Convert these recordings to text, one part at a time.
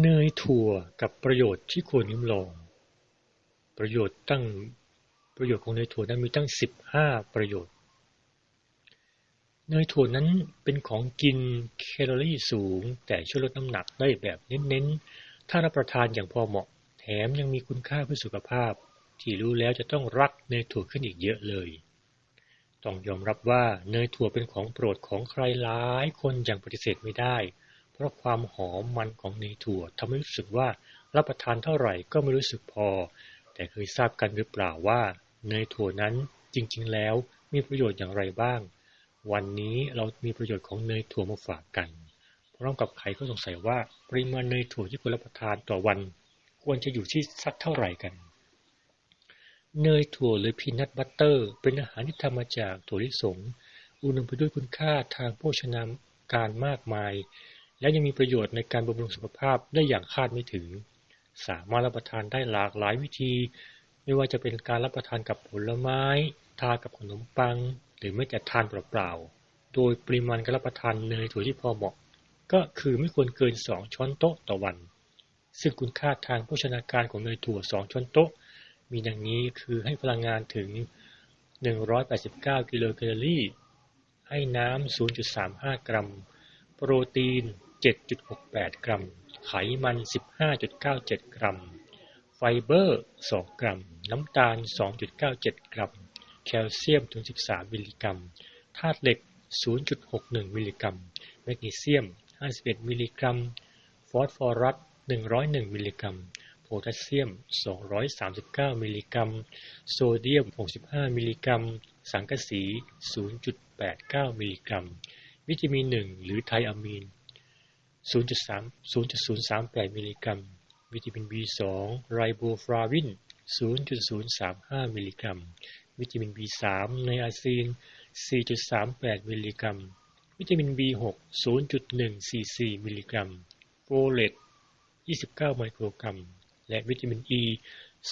เนยถั่วกับประโยชน์ที่ควรลิ้มลอง ประโยชน์ตั้งประโยชน์ของเนยถั่วนั้นมีตั้ง 15 ประโยชน์ เนยถั่วนั้นเป็นของกินแคลอรี่สูง แต่ช่วยลดน้ำหนักได้แบบเน้นๆ ถ้ารับประทานอย่างพอเหมาะ แถมยังมีคุณค่าเพื่อสุขภาพ ที่รู้แล้วจะต้องรักเนยถั่วขึ้นอีกเยอะเลย ต้องยอมรับว่าเนยถั่วเป็นของโปรดของใครหลายคนอย่างปฏิเสธไม่ได้ เพราะความหอมมันของเนยถั่วทำให้รู้สึกว่ารับประทานเท่าไหร่ก็ไม่รู้สึกพอ แต่เคยทราบกันหรือเปล่าว่าเนยถั่วนั้นจริง ๆ แล้วมีประโยชน์อย่างไรบ้าง วันนี้เรามีประโยชน์ของเนยถั่วมาฝากกัน พร้อมกับใครก็สงสัยว่าปริมาณเนยถั่วที่ควรรับประทานต่อวัน ควรจะอยู่ที่สักเท่าไหร่กัน เนยถั่วหรือพีนัทบัตเตอร์ เป็นอาหารที่ทำมาจากถั่วลิสงอุดมไปด้วยคุณค่าทางโภชนาการมากมาย และยังมีประโยชน์ในการบำรุงสุขภาพได้อย่างคาดไม่ถึง สามารถรับประทานได้หลากหลายวิธี ไม่ว่าจะเป็นการรับประทานกับผลไม้ ทากับขนมปัง หรือไม่แต่ทานเปล่าๆ โดยปริมาณการรับประทานเนยถั่วที่พอเหมาะ ก็คือไม่ควรเกิน 2 ช้อนโต๊ะต่อวัน ซึ่งคุณค่าทางโภชนาการของเนยถั่ว 2 ช้อนโต๊ะ มีดังนี้คือให้พลังงานถึง 189 กิโลแคลอรี่ ให้น้ำ 0.35 กรัม โปรตีน 7.68 กรัม ไขมัน 15.97 กรัม ไฟเบอร์ 2 กรัม น้ำตาล 2.97 กรัม แคลเซียมถึง13 มิลลิกรัม ธาตุเหล็ก 0.61 มิลลิกรัม แมกนีเซียม 51 มิลลิกรัม ฟอสฟอรัส 101 มิลลิกรัม โพแทสเซียม 239 มิลลิกรัม โซเดียม 65 มิลลิกรัม สังกะสี 0.89 มิลลิกรัม วิตามิน 1 หรือไทอะมีน 0.3 0.038มิลลิกรัม วิตามิน B2 ไรโบฟลาวิน 0.035 มิลลิกรัม วิตามิน B3 ไนอาซีน 4.38 มิลลิกรัม วิตามิน B6 0.144 มิลลิกรัม โฟเลต 29 ไมโครกรัม และวิตามิน E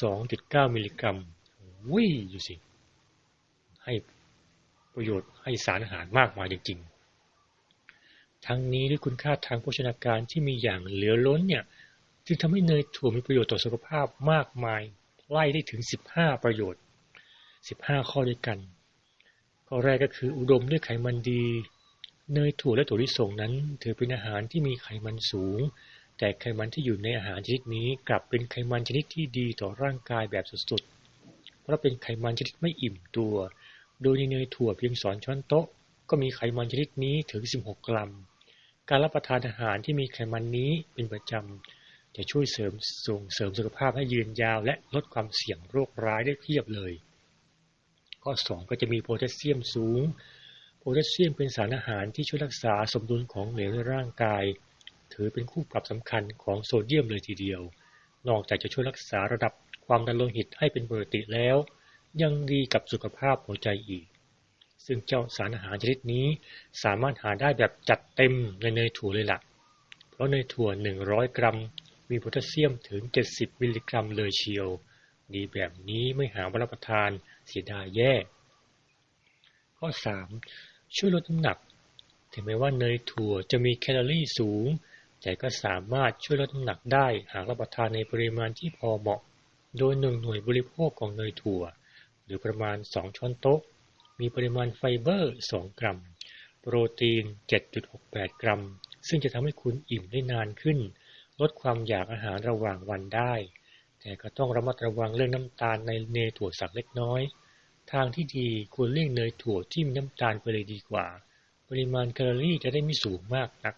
2.9 มิลลิกรัมวิ่อยู่สิ ให้ประโยชน์ให้สารอาหารมากมายจริงๆ ทั้งนี้ด้วยคุณค่าทางโภชนาการที่มีอย่างเหลือล้นเนี่ยจึงทำให้เนยถั่วมีประโยชน์ต่อสุขภาพมากมาย ไล่ได้ถึง 15 ประโยชน์ 15 ข้อด้วยกัน ข้อแรกก็คืออุดมด้วยไขมันดี เนยถั่วและถั่วลิสงนั้น ถือเป็นอาหารที่มีไขมันสูง แต่ไขมันที่อยู่ในอาหารชนิดนี้กลับเป็นไขมันชนิดที่ดีต่อร่างกายแบบสุดๆ เพราะเป็นไขมันชนิดไม่อิ่มตัว โดยในเนยถั่วเพียงสอนช้อนโต๊ะ ก็มีไขมันชนิดนี้ถึง 16 กรัม การรับประทานอาหารที่มีไขมันนี้เป็นประจำจะช่วยเสริมส่งเสริมสุขภาพให้ยืนยาว และลดความเสี่ยงโรคร้ายได้เพียบเลย ข้อ 2 ก็จะมีโพแทสเซียมสูง โพแทสเซียมเป็นสารอาหารที่ช่วยรักษาสมดุลของเหลวในร่างกาย ถือเป็นคู่ปรับสำคัญของโซเดียมเลยทีเดียว นอกจากจะช่วยรักษาระดับความดันโลหิตให้เป็นปกติแล้ว ยังดีกับสุขภาพหัวใจอีก ซึ่งเจ้าสารอาหารชนิดนี้สามารถหาได้แบบจัดเต็มในเนยถั่วเลยละ่ะ เพราะเนยถั่ว 100 กรัม มีโพแทสเซียมถึง 70 มิลลิกรัมเลยเชียว ดีแบบนี้ไม่หาวัรับประทานเสียดายแย่ ข้อ 3. ช่วยลดน้ำหนัก ถึงแม้ว่าเนยถั่วจะมีแคลอรี่สูง แต่ก็สามารถช่วยลดน้ำหนักได้หากรับประทานในปริมาณที่พอเหมาะ โดยหนึ่งหน่วยบริโภคของเนยถั่ว หรือประมาณ 2 ช้อนโต๊ะ มีปริมาณไฟเบอร์ 2 กรัม โปรตีน 7.68 กรัม ซึ่งจะทำให้คุณอิ่มได้นานขึ้น ลดความอยากอาหารระหว่างวันได้ แต่ก็ต้องระมัดระวังเรื่องน้ำตาลในเนยถั่วสักเล็กน้อย ทางที่ดีควรเลี่ยงเนยถั่วที่มีน้ำตาลไปเลยดีกว่า ปริมาณแคลอรี่จะได้ไม่สูงมากนัก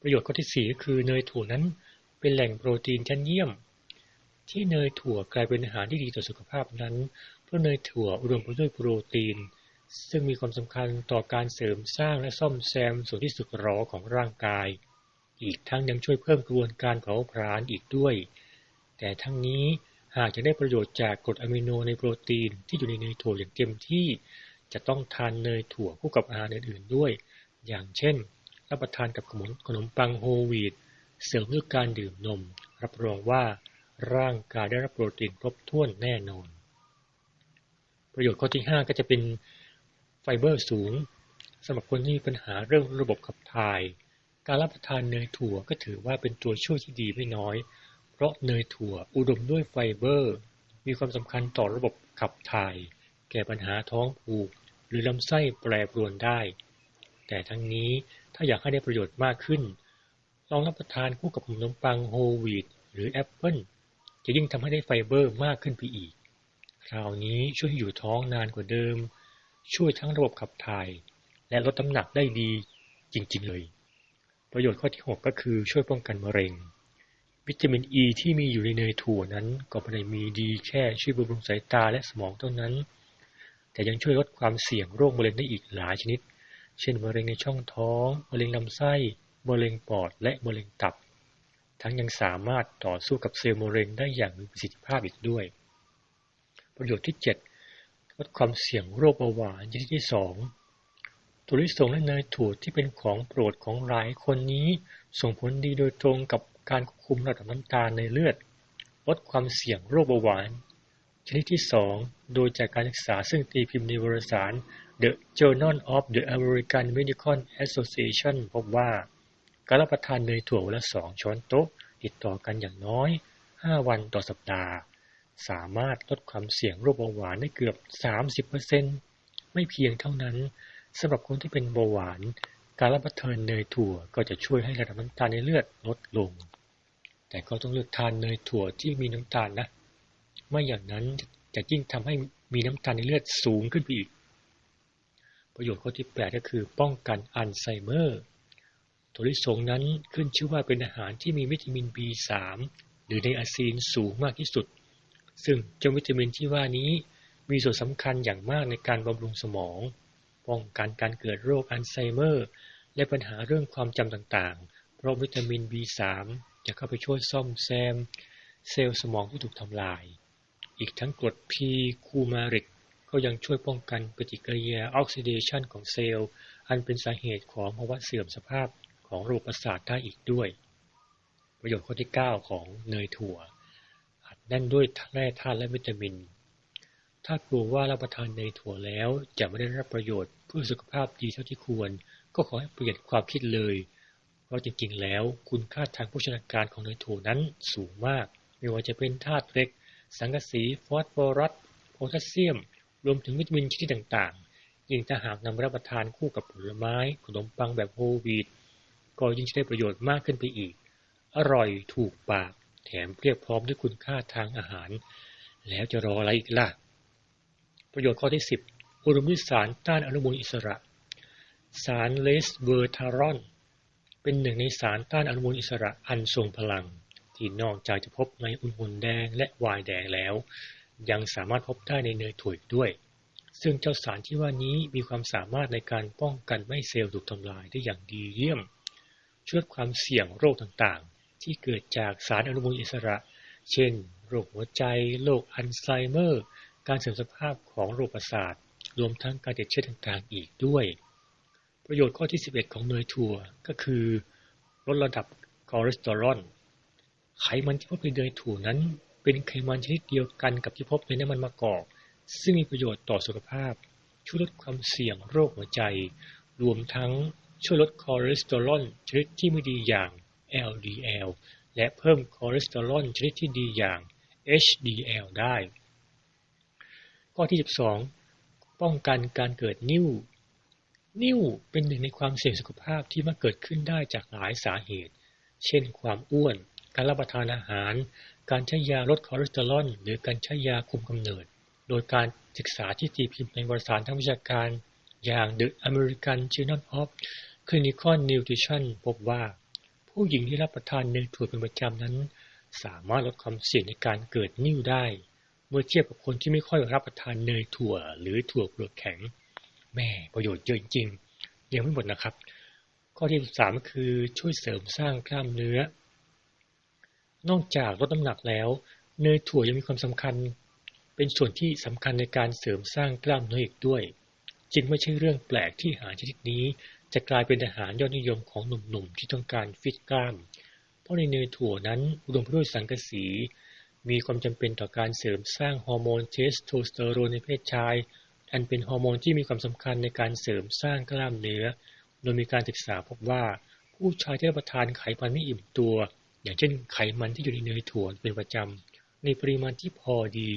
ประโยชน์ข้อที่ 4 ก็คือเนยถั่วนั้นเป็นแหล่งโปรตีนชั้นเยี่ยมที่เนยถั่วกลายเป็นอาหารที่ดีต่อสุขภาพนั้น ราะเนยถั่วอุดมไปด้วยโปรตีน ซึ่งมีความสำคัญต่อการเสริมสร้างและซ่อมแซมส่วนที่สึกหรอของร่างกาย อีกทั้งยังช่วยเพิ่มกระบวนการเผาผลาญอีกด้วย แต่ทั้งนี้หากจะได้ประโยชน์จากกรดอะมิโนในโปรตีนที่อยู่ในเนยถั่วอย่างเต็มที่ จะต้องทานเนยถั่วคู่กับอาหารอื่นๆด้วย อย่างเช่น รับประทานกับขนมขนมปังโฮลวีตเสริมด้วยการดื่มนม รับรองว่าร่างกายได้รับโปรตีนครบถ้วนแน่นอน ประโยชน์ข้อที่ 5 ก็จะเป็นไฟเบอร์สูงสำหรับคนที่มีปัญหาเรื่องระบบขับถ่าย การรับประทานเนยถั่วก็ถือว่าเป็นตัวช่วยที่ดีไม่น้อย เพราะเนยถั่วอุดมด้วยไฟเบอร์ มีความสำคัญต่อระบบขับถ่าย แก้ปัญหาท้องผูก หรือลำไส้แปรปรวนได้ แต่ทั้งนี้ถ้าอยากให้ได้ประโยชน์มากขึ้น ลองรับประทานคู่กับขนมปังโฮลวีตหรือแอปเปิลจะยิ่งทำให้ได้ไฟเบอร์มากขึ้นไปอีก คราวนี้ช่วยให้อยู่ท้องนานกว่าเดิม ช่วยทั้งระบบขับถ่าย และลดน้ำหนักได้ดีจริง ๆ เลย ประโยชน์ข้อที่ 6 ก็คือช่วยป้องกันมะเร็ง วิตามินอ e ีที่มีอยู่ในเนยถั่วนั้น ก็ไม่ได้มีดีแค่ช่วยบำรุงสายตาและสมองเท่านั้น แต่ยังช่วยลดความเสี่ยงโรคมะเร็งได้อีกหลายชนิด เช่นมะเร็งในช่องท้องมะเร็งลำไส้มะเร็งปอดและมะเร็งตับ ทั้งยังสามารถต่อสู้กับเซลล์มะเร็งได้อย่างมีประสิทธิภาพอีกด้วย ประโยชน์ที่ 7 ลดความเสี่ยงโรคเบาหวานชนิดที่2ถั่วลิสงและเนยถั่วที่เป็นของโปรดของหลายคนนี้ ส่งผลดีโดยตรงกับการควบคุมระดับน้ำตาลในเลือด ลดความเสี่ยงโรคเบาหวาน ชนิดที่ 2 โดยจากการศึกษาซึ่งตีพิมพ์ในวารสาร The Journal of the American Medical Association พบว่า การรับประทานเนยถั่ววันละ 2 ช้อนโต๊ะ ติดต่อกันอย่างน้อย 5 วันต่อสัปดาห์ สามารถลดความเสี่ยงโรคเบาหวานได้เกือบ 30%ไม่เพียงเท่านั้นสำหรับคนที่เป็นเบาหวาน การรับประทานเนยถั่วก็จะช่วยให้ระดับน้ำตาลในเลือดลดลง แต่ก็ต้องเลือกทานเนยถั่วที่มีน้ำตาลนะ ไม่อย่างนั้นจะยิ่งทำให้มีน้ำตาลในเลือดสูงขึ้นไปอีก ประโยชน์ข้อที่แปดก็คือป้องกันอัลไซเมอร์ถั่วลิสงนั้นขึ้นชื่อว่าเป็นอาหารที่มีวิตามิน B3 หรือไนอาซีนสูงมากที่สุด ซึ่งเจ้าวิตามินที่ว่านี้มีส่วนสำคัญอย่างมากในการบำรุงสมอง ป้องกันการเกิดโรคอัลไซเมอร์ และปัญหาเรื่องความจำต่างๆ เพราะวิตามิน B3 จะเข้าไปช่วยซ่อมแซม เซลล์สมองที่ถูกทำลาย อีกทั้งกรด P คูมาริก ก็ยังช่วยป้องกันปฏิกิริยาออกซิเดชันของเซลล์ อันเป็นสาเหตุของภาวะเสื่อมสภาพของระบบประสาทได้อีกด้วย ประโยชน์ข้อที่ 9 ของเนยถั่ว แน่นด้วยแร่ธาตุและวิตามิน ถ้ากลัวว่ารับประทานเนถั่วแล้วจะไม่ได้รับประโยชน์เพื่อสุขภาพดีเท่าที่ควร ก็ขอให้เปลี่ยนความคิดเลยเพราะจริงๆ แล้วคุณค่าทางโภชนาการของเนยถั่วนั้นสูงมาก ไม่ว่าจะเป็นธาตุเหล็ก สังกะสี ฟอสฟอรัส โพแทสเซียม รวมถึงวิตามินชนิดต่างๆ ยิ่งถ้าหากนำรับประทานคู่กับผลไม้ ขนมปังแบบโฮลวีตก็ยิ่งจะได้ประโยชน์มากขึ้นไปอีก อร่อยถูกปาก แถมเพียบพร้อมด้วยคุณค่าทางอาหาร แล้วจะรออะไรอีกล่ะ ประโยชน์ข้อที่ 10 อุดมด้วยสารต้านอนุมูลอิสระ สารเลสเวอร์ทารอน เป็นหนึ่งในสารต้านอนุมูลอิสระอันทรงพลัง ที่นอกจากจะพบในอุณหุนแดงและวายแดงแล้ว ยังสามารถพบได้ในเนยถั่วด้วยซึ่งเจ้าสารที่ว่านี้มีความสามารถในการป้องกันไม่เซลล์ถูกทำลายได้อย่างดีเยี่ยม ช่วยความเสี่ยงโรคต่าง ที่เกิดจากสารอนุมูลอิสระ เช่น โรคหัวใจ โรคอัลไซเมอร์ การเสื่อมสภาพของระบบประสาท รวมทั้งการติดเชื้อต่างๆ อีกด้วย ประโยชน์ข้อที่ 11 ของเนยถั่วก็คือ ลดระดับคอเลสเตอรอล ไขมันที่พบในเนยถั่วนั้น เป็นไขมันชนิดเดียวกันกับที่พบในน้ำมันมะกอก ซึ่งมีประโยชน์ต่อสุขภาพ ช่วยลดความเสี่ยงโรคหัวใจ รวมทั้งช่วยลดคอเลสเตอรอลชนิดที่ไม่ดีอย่าง LDL และเพิ่มคอเลสเตอรอลชนิดที่ดีอย่าง HDL ได้ ข้อที่ 12 ป้องกันการเกิดนิ่ว นิ่วเป็นหนึ่งในความเสี่ยงสุขภาพที่มักเกิดขึ้นได้จากหลายสาเหตุ เช่น ความอ้วน การรับประทานอาหาร การใช้ยาลดคอเลสเตอรอลหรือการใช้ยาคุมกำเนิด โดยการศึกษาที่ตีพิมพ์ในวารสารทางวิชาการ อย่าง The American Journal of Clinical Nutrition พบว่า ผู้หญิงที่รับประทานเนยถั่วเป็นประจำนั้น สามารถลดความเสี่ยงในการเกิดนิ่วได้ เมื่อเทียบกับคนที่ไม่ค่อยรับประทานเนยถั่ว หรือถั่วเปลือกแข็ง แม่ประโยชน์เยอะจริงๆยังไม่หมดนะครับ ข้อที่สามคือช่วยเสริมสร้างกล้ามเนื้อ นอกจากลดน้ำหนักแล้ว เนยถั่วยังมีความสำคัญ เป็นส่วนที่สำคัญในการเสริมสร้างกล้ามเนื้ออีกด้วย จึงไม่ใช่เรื่องแปลกที่หาชนิดนี้ จะกลายเป็นอาหารยอดนิยมของหนุ่มๆที่ต้องการฟิตกล้าม เพราะในเนยถั่วนั้นอุดมไปด้วยสังกะสี มีความจำเป็นต่อการเสริมสร้างฮอร์โมนเทสโทสเตอโรนในเพศชาย อันเป็นฮอร์โมนที่มีความสำคัญในการเสริมสร้างกล้ามเนื้อ โดยมีการศึกษาพบว่าผู้ผู้ชายที่รับประทานไขมันไม่อิ่มตัว อย่างเช่นไขมันที่อยู่ในเนยถั่วเป็นประจำในปริมาณที่พอดี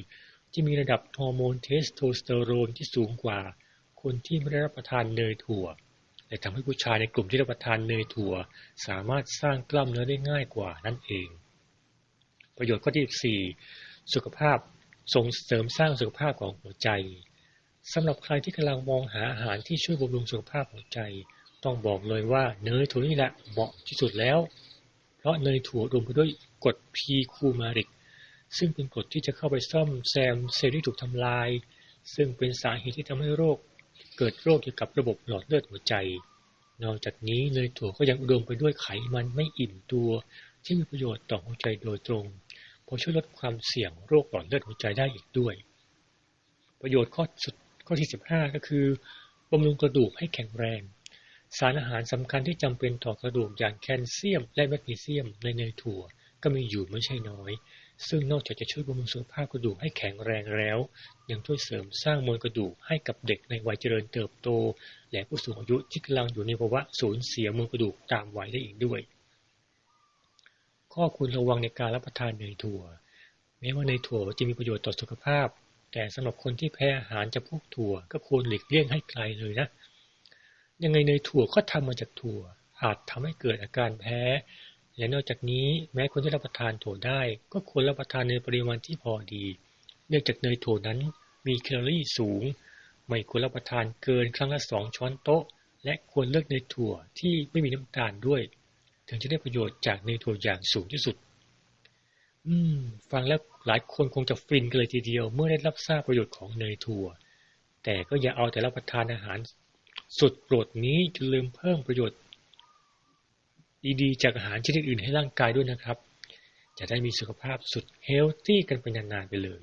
จะมีระดับฮอร์โมนเทสโทสเตอโรนที่สูงกว่าคนที่ไม่ได้รับประทานเนยถั่ว และทำให้ผู้ชายในกลุ่มที่รับประทานเนยถั่ว สามารถสร้างกล้ามเนื้อได้ง่ายกว่านั่นเอง ประโยชน์ข้อที่ 4 สุขภาพส่งเสริมสร้างสุขภาพของหัวใจสำหรับใครที่กำลังมองหาอาหารที่ช่วยบำรุงสุขภาพหัวใจ ต้องบอกเลยว่าเนยถั่วนี่แหละเหมาะที่สุดแล้ว เพราะเนยถั่วรวมไปด้วยกรดพีคูมาริก ซึ่งเป็นกรดที่จะเข้าไปซ่อมแซมเซลล์ที่ถูกทำลาย ซึ่งเป็นสาเหตุที่ทำให้โรค เกิดโรคเกี่ยวกับระบบหลอดเลือดหัวใจ นอกจากนี้เนยถั่วก็ยังอุดมไปด้วยไขมันไม่อิ่มตัวที่มีประโยชน์ต่อหัวใจโดยตรงพอช่วยลดความเสี่ยงโรคหลอดเลือดหัวใจได้อีกด้วย ประโยชน์ข้อสุดข้อที่ 15 ก็คือบำรุงกระดูกให้แข็งแรง สารอาหารสำคัญที่จำเป็นต่อกระดูกอย่างแคลเซียมและแมกนีเซียมในเนยถั่วก็มีอยู่ไม่ใช่น้อย ซึ่งนอกจากจะช่วยบำรุงสุขภาพกระดูกให้แข็งแรงแล้ว ยังช่วยเสริมสร้างมวลกระดูกให้กับเด็กในวัยเจริญเติบโต และผู้สูงอายุที่กำลังอยู่ในภาวะสูญเสียมวลกระดูกตามวัยได้อีกด้วย ข้อควรระวังในการรับประทานเนยถั่ว แม้ว่าเนยถั่วจะมีประโยชน์ต่อสุขภาพ แต่สำหรับคนที่แพ้อาหารจากพวกถั่ว ก็ควรหลีกเลี่ยงให้ไกลเลยนะยังไงเนยถั่วก็ทำมาจากถั่วอาจทำให้เกิดอาการแพ้ และนอกจากนี้แม้คนที่รับประทานถั่วได้ ก็ควรรับประทานในปริมาณที่พอดี เนื่องจากเนยถั่วนั้นมีแคลอรี่สูง ไม่ควรรับประทานเกินครั้งละสองช้อนโต๊ะ และควรเลือกเนยถั่วที่ไม่มีน้ำตาลด้วย ถึงจะได้ประโยชน์จากเนยถั่วอย่างสูงที่สุด อืม ฟังแล้วหลายคนคงจะฟินกันเลยทีเดียว เมื่อได้รับทราบประโยชน์ของเนยถั่ว แต่ก็อย่าเอาแต่รับประทานอาหาร สุดโปรดนี้จนลืมเพิ่มประโยชน์ ดีๆ จากอาหารชนิดอื่นให้ร่างกายด้วยนะครับ จะได้มีสุขภาพสุดเฮลตี้กันไปนานๆไปเลย